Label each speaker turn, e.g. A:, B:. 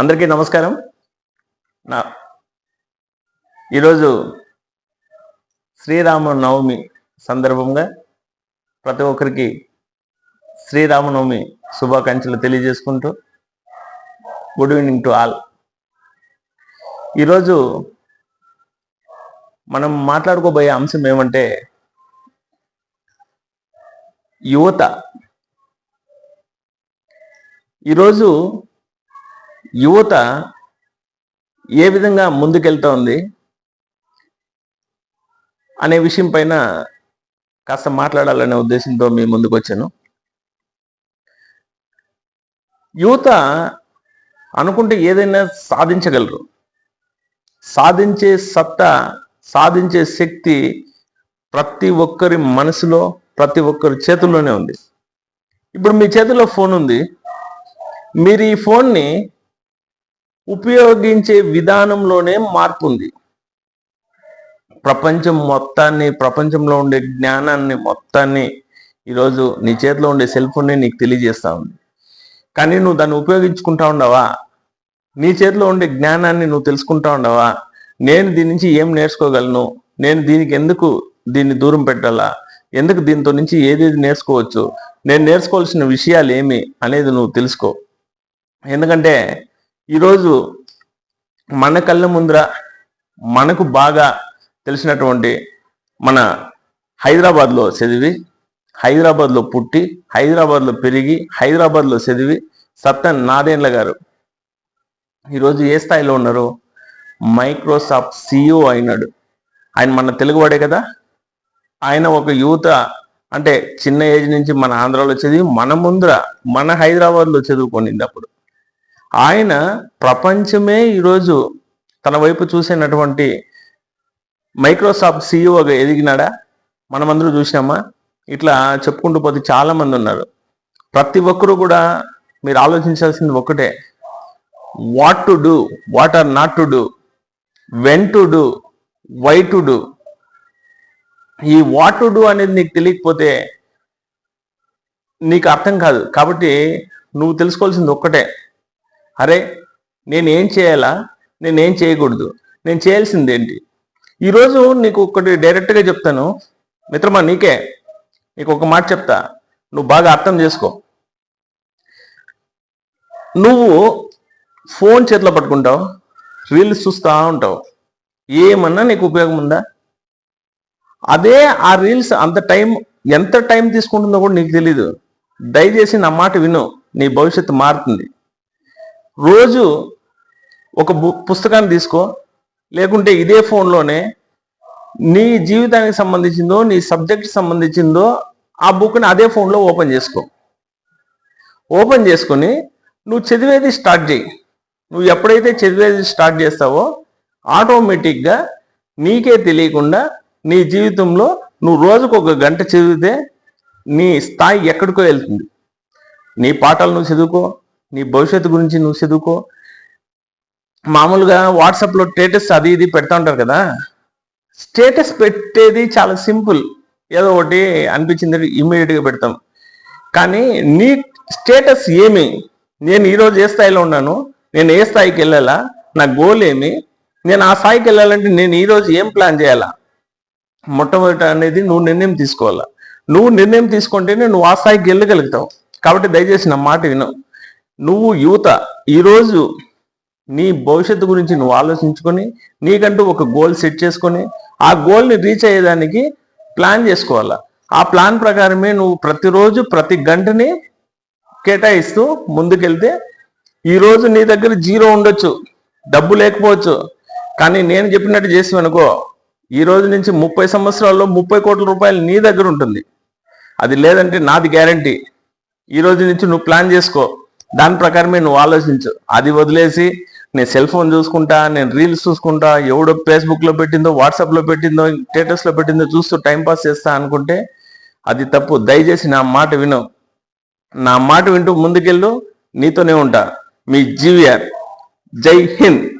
A: అందరికీ నమస్కారం. నా ఈరోజు శ్రీరామ నవమి సందర్భంగా ప్రతి ఒక్కరికి శ్రీరామనవమి శుభాకాంక్షలు తెలియజేసుకుంటూ గుడ్ ఈవినింగ్ టు ఆల్. ఈరోజు మనం మాట్లాడుకోబోయే అంశం ఏమంటే యువత. ఈరోజు యువత ఏ విధంగా ముందుకెళ్తా ఉంది అనే విషయం పైన కాస్త మాట్లాడాలనే ఉద్దేశంతో మీ ముందుకు వచ్చాను. యువత అనుకుంటే ఏదైనా సాధించగలరు. సాధించే సత్తా సాధించే శక్తి ప్రతి ఒక్కరి మనసులో ప్రతి ఒక్కరి చేతుల్లోనే ఉంది. ఇప్పుడు మీ చేతిలో ఫోన్ ఉంది. మీరు ఈ ఫోన్ని ఉపయోగించే విధానంలోనే మార్పు ఉంది ప్రపంచం మొత్తాన్ని ప్రపంచంలో ఉండే జ్ఞానాన్ని మొత్తాన్ని ఈరోజు నీ చేతిలో ఉండే సెల్ ఫోన్ని నీకు తెలియజేస్తా ఉంది. కానీ నువ్వు దాన్ని ఉపయోగించుకుంటా ఉండవా? నీ చేతిలో ఉండే జ్ఞానాన్ని నువ్వు తెలుసుకుంటా ఉండవా? నేను దీని నుంచి ఏం నేర్చుకోగలను? నేను దీనికి ఎందుకు దీన్ని దూరం పెట్టాలా? ఎందుకు దీంతో నుంచి ఏదేది నేర్చుకోవచ్చు? నేను నేర్చుకోవాల్సిన విషయాలు ఏమి అనేది నువ్వు తెలుసుకో. ఎందుకంటే ఈరోజు మన కళ్ళ ముందర మనకు బాగా తెలిసినటువంటి మన హైదరాబాద్లో చదివి హైదరాబాద్లో పుట్టి హైదరాబాద్లో పెరిగి హైదరాబాద్లో చదివి సత్తన్ నాదేండ్ల గారు. ఈరోజు ఏ స్థాయిలో ఉన్నారు? మైక్రోసాఫ్ట్ సిఇఓ అయినాడు. ఆయన మన తెలుగువాడే కదా? ఆయన ఒక యువత అంటే చిన్న ఏజ్ నుంచి మన ఆంధ్రాలో చదివి మన ముందర మన హైదరాబాద్లో చదువుకొనింది అప్పుడు. ఆయన ప్రపంచమే ఈరోజు తన వైపు చూసినటువంటి మైక్రోసాఫ్ట్ సిఇఓగా ఎదిగినాడా? మనమందరూ చూసినామా? ఇట్లా చెప్పుకుంటూ పోతే చాలామంది ఉన్నారు. ప్రతి ఒక్కరూ కూడా మీరు ఆలోచించాల్సింది ఒకటే. What to do what are not to do when to do why to do ఈ వాట్ టు డూ అనేది నీకు తెలియకపోతే నీకు అర్థం కాదు. కాబట్టి నువ్వు తెలుసుకోవాల్సింది ఒక్కటే. అరే నేను ఏం చేయాలా? నేను ఏం చేయకూడదు. నేను చేయాల్సింది ఏంటి ఈరోజు నీకు ఒకటి డైరెక్ట్గా చెప్తాను. మిత్రమా నీకే. నీకు ఒక మాట చెప్తా. నువ్వు బాగా అర్థం చేసుకో. నువ్వు ఫోన్ చేతిలో పట్టుకుంటావు రీల్స్ చూస్తూ ఉంటావు. ఏమన్నా నీకు ఉపయోగం ఉందా? అదే ఆ రీల్స్ అంత టైం ఎంత టైం తీసుకుంటుందో కూడా నీకు తెలీదు. దయచేసి నా మాట విను. నీ భవిష్యత్తు మారుతుంది. రోజు ఒక బు పుస్తకాన్ని తీసుకో లేకుంటే ఇదే ఫోన్లోనే నీ జీవితానికి సంబంధించిందో నీ సబ్జెక్ట్ సంబంధించిందో ఆ బుక్ని అదే ఫోన్లో ఓపెన్ చేసుకో. ఓపెన్ చేసుకొని నువ్వు చదివేది స్టార్ట్ చేయి. నువ్వు ఎప్పుడైతే చదివేది స్టార్ట్ చేస్తావో ఆటోమేటిక్గా నీకే తెలియకుండా నీ జీవితంలో నువ్వు రోజుకు ఒక గంట చదివితే నీ స్థాయి ఎక్కడికో వెళ్తుంది. నీ పాఠాలు నువ్వు చదువుకో నీ భవిష్యత్తు గురించి నువ్వు చదువుకో. మామూలుగా వాట్సాప్లో స్టేటస్ అది ఇది పెడతా ఉంటారు కదా. స్టేటస్ పెట్టేది చాలా సింపుల్. ఏదో ఒకటి అనిపించింది ఇమ్మీడియట్గా పెడతాం. కానీ నీ స్టేటస్ ఏమి? నేను ఈరోజు ఏ స్థాయిలో ఉన్నాను? నేను ఏ స్థాయికి వెళ్ళాలా? నా గోల్ ఏమి? నేను ఆ స్థాయికి వెళ్ళాలంటే నేను ఈరోజు ఏం ప్లాన్ చేయాలా? మొట్టమొదట అనేది నువ్వు నిర్ణయం తీసుకోవాలా. నువ్వు నిర్ణయం తీసుకుంటేనే నువ్వు ఆ స్థాయికి వెళ్ళగలుగుతావు. కాబట్టి దయచేసి నా మాట విను. నువ్వు యువత ఈరోజు నీ భవిష్యత్తు గురించి నువ్వు ఆలోచించుకొని నీకంటూ ఒక గోల్ సెట్ చేసుకొని ఆ గోల్ని రీచ్ అయ్యేదానికి ప్లాన్ చేసుకోవాలా? ఆ ప్లాన్ ప్రకారమే నువ్వు ప్రతిరోజు ప్రతి గంటని కేటాయిస్తూ ముందుకెళ్తే ఈరోజు నీ దగ్గర జీరో ఉండొచ్చు డబ్బు లేకపోవచ్చు. కానీ నేను చెప్పినట్టు చేసి అనుకో ఈ రోజు నుంచి ముప్పై సంవత్సరాల్లో ముప్పై కోట్ల రూపాయలు నీ దగ్గర ఉంటుంది. అది లేదంటే నాది గ్యారంటీ ఈ రోజు నుంచి నువ్వు ప్లాన్ చేసుకో. దాని ప్రకారమే నువ్వు ఆలోచించు. అది వదిలేసి నేను సెల్ ఫోన్ చూసుకుంటా నేను రీల్స్ చూసుకుంటా ఎవడో ఫేస్బుక్లో పెట్టిందో వాట్సాప్లో పెట్టిందో స్టేటస్లో పెట్టిందో చూస్తూ టైంపాస్ చేస్తా అనుకుంటే అది తప్పు. దయచేసి నా మాట విను. నా మాట వింటూ ముందుకెళ్ళు నీతోనే ఉంటా. మీ జీవియర్ జై హింద్.